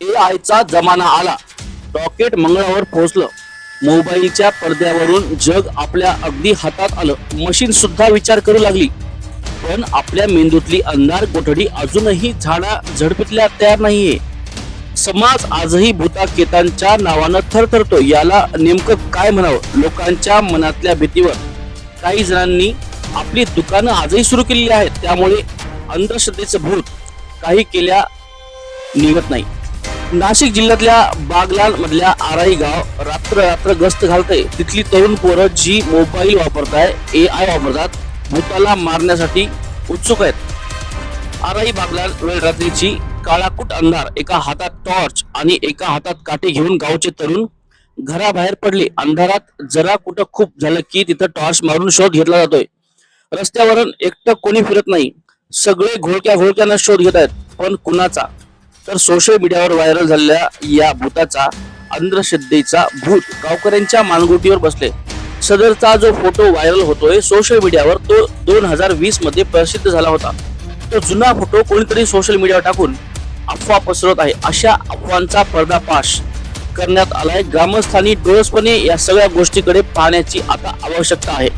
ए आयचा जमाना आला. रॉकेट मंगळावर पोहोचलं. मोबाईलच्या पडद्यावरून जग आपल्या अगदी हातात आलं. मशीन सुद्धा विचार करू लागली. पण आपल्या मेंदूतली अंधार कोठडी अजूनही झाडा झडपीतल्या तयार नाहीये. समाज आजही भूताकेतांच्या नावानं थरथरतो याला नेमकं काय म्हणावं? लोकांच्या मनातल्या भीतीवर. काही जणांनी आपली दुकानं आजही सुरू केलेली आहेत. त्यामुळे अंधश्रद्धेचं भूत काही केल्या निघत नाही. नाशिक जिल्ह्यातल्या बागलान मधल्या आराई गाव रात्र रात्र गस्त घालतंय. तिथली तरुण पोरं जी मोबाईल वापरताय ए आय वापरतात भूताला मारण्यासाठी उत्सुक आहेत. आराई बागलान वेळ रात्रीची काळाकुट अंधार एका हातात टॉर्च आणि एका हातात काठी घेऊन गावचे तरुण घराबाहेर पडले. अंधारात जरा कुठं खूप झालं की तिथं टॉर्च मारून शोध घेतला जातोय. रस्त्यावरून एकटं कोणी फिरत नाही. सगळे घोळक्या घोळक्यानं शोध घेत आहेत पण कुणाचा? तर सोशल मीडियावर व्हायरल झालेल्या या भूताचा अंधश्रद्धेचा भूत गावकऱ्यांच्या मानगुटीवर बसले. सदरचा जो फोटो व्हायरल होतोय सोशल मीडियावर तो दोन हजार वीसमध्ये प्रसिद्ध झाला होता. तो जुना फोटो कोणीतरी सोशल मीडियावर टाकून अफवा पसरत आहे. अशा अफवांचा पर्दाफाश करण्यात आलाय. ग्रामस्थांनी डोळसपणे या सगळ्या गोष्टीकडे पाहण्याची आता आवश्यकता आहे.